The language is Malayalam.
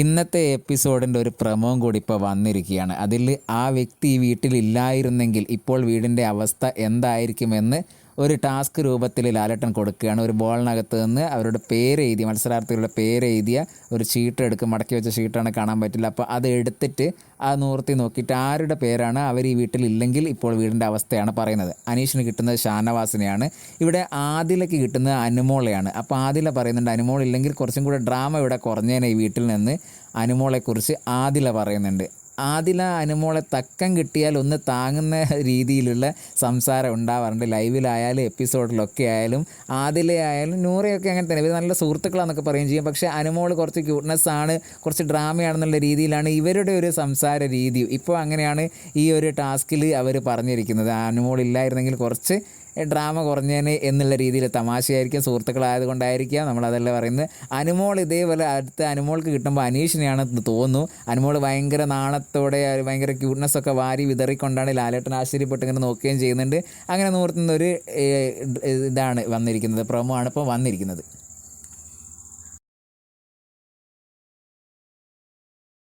ഇന്നത്തെ എപ്പിസോഡിന്റെ ഒരു പ്രമോം കൂടി ഇപ്പോൾ വന്നിരിക്കുകയാണ്. അതിൽ ആ വ്യക്തി വീട്ടിലില്ലായിരുന്നെങ്കിൽ ഇപ്പോൾ വീടിന്റെ അവസ്ഥ എന്തായിരിക്കുമെന്ന് ഒരു ടാസ്ക് രൂപത്തിൽ ലാലട്ടൻ കൊടുക്കുകയാണ്. ഒരു ബോളിനകത്ത് നിന്ന് അവരുടെ പേര് എഴുതി മത്സരാർത്ഥികളുടെ പേര് എഴുതിയ ഒരു ഷീട്ട് എടുക്കും. മടക്കി വെച്ച ഷീട്ടാണ് കാണാൻ പറ്റില്ല. അപ്പോൾ അത് എടുത്തിട്ട് ആ നൂർത്തി നോക്കിയിട്ട് ആരുടെ പേരാണ് അവർ ഈ വീട്ടിലില്ലെങ്കിൽ ഇപ്പോൾ വീടിന്റെ അവസ്ഥയാണ് പറയുന്നത്. അനീഷിന് കിട്ടുന്നത് ഷാനവാസിനെയാണ്. ഇവിടെ ആദിലയ്ക്ക് കിട്ടുന്നത് അനുമോളയാണ്. അപ്പോൾ ആദില പറയുന്നുണ്ട് അനുമോൾ ഇല്ലെങ്കിൽ കുറച്ചും കൂടെ ഡ്രാമ ഇവിടെ കുറഞ്ഞേനെ ഈ വീട്ടിൽ നിന്ന്. അനുമോളെക്കുറിച്ച് ആദില പറയുന്നുണ്ട്. ആദില അനുമോളെ തക്കം കിട്ടിയാൽ ഒന്ന് താങ്ങുന്ന രീതിയിലുള്ള സംസാരം ഉണ്ടാവാറുണ്ട്. ലൈവിലായാലും എപ്പിസോഡിലൊക്കെ ആയാലും ആദില ആയാലും നൂറയൊക്കെ അങ്ങനെ തന്നെ. ഇവർ നല്ല സുഹൃത്തുക്കളാണെന്നൊക്കെ പറയുകയും ചെയ്യും. പക്ഷേ അനുമോൾ കുറച്ച് ക്യൂട്ട്നെസ് ആണ് കുറച്ച് ഡ്രാമയാണെന്നുള്ള രീതിയിലാണ് ഇവരുടെ ഒരു സംസാര രീതി. ഇപ്പോൾ അങ്ങനെയാണ് ഈ ഒരു ടാസ്കിൽ അവർ പറഞ്ഞിരിക്കുന്നത്. അനുമോൾ ഇല്ലായിരുന്നെങ്കിൽ കുറച്ച് ഡ്രാമ കുറഞ്ഞേനെ എന്നുള്ള രീതിയിൽ തമാശയായിരിക്കും. സുഹൃത്തുക്കളായതുകൊണ്ടായിരിക്കാം നമ്മളതല്ല പറയുന്നത്. അനുമോൾ ഇതേപോലെ അടുത്ത അനുമോൾക്ക് കിട്ടുമ്പോൾ അനീഷിനെയാണ് തോന്നുന്നു. അനുമോൾ ഭയങ്കര നാണത്തോടെ ഭയങ്കര ക്യൂട്ട്നെസ് ഒക്കെ വാരി വിതറിക്കൊണ്ടാണ് ലാലേട്ടൻ ആശ്ചര്യപ്പെട്ട് ഇങ്ങനെ നോക്കുകയും ചെയ്യുന്നുണ്ട്. അങ്ങനെ നോർത്തുന്ന ഒരു ഇതാണ് വന്നിരിക്കുന്നത്. പ്രൊമോ ആണ് ഇപ്പോൾ വന്നിരിക്കുന്നത്.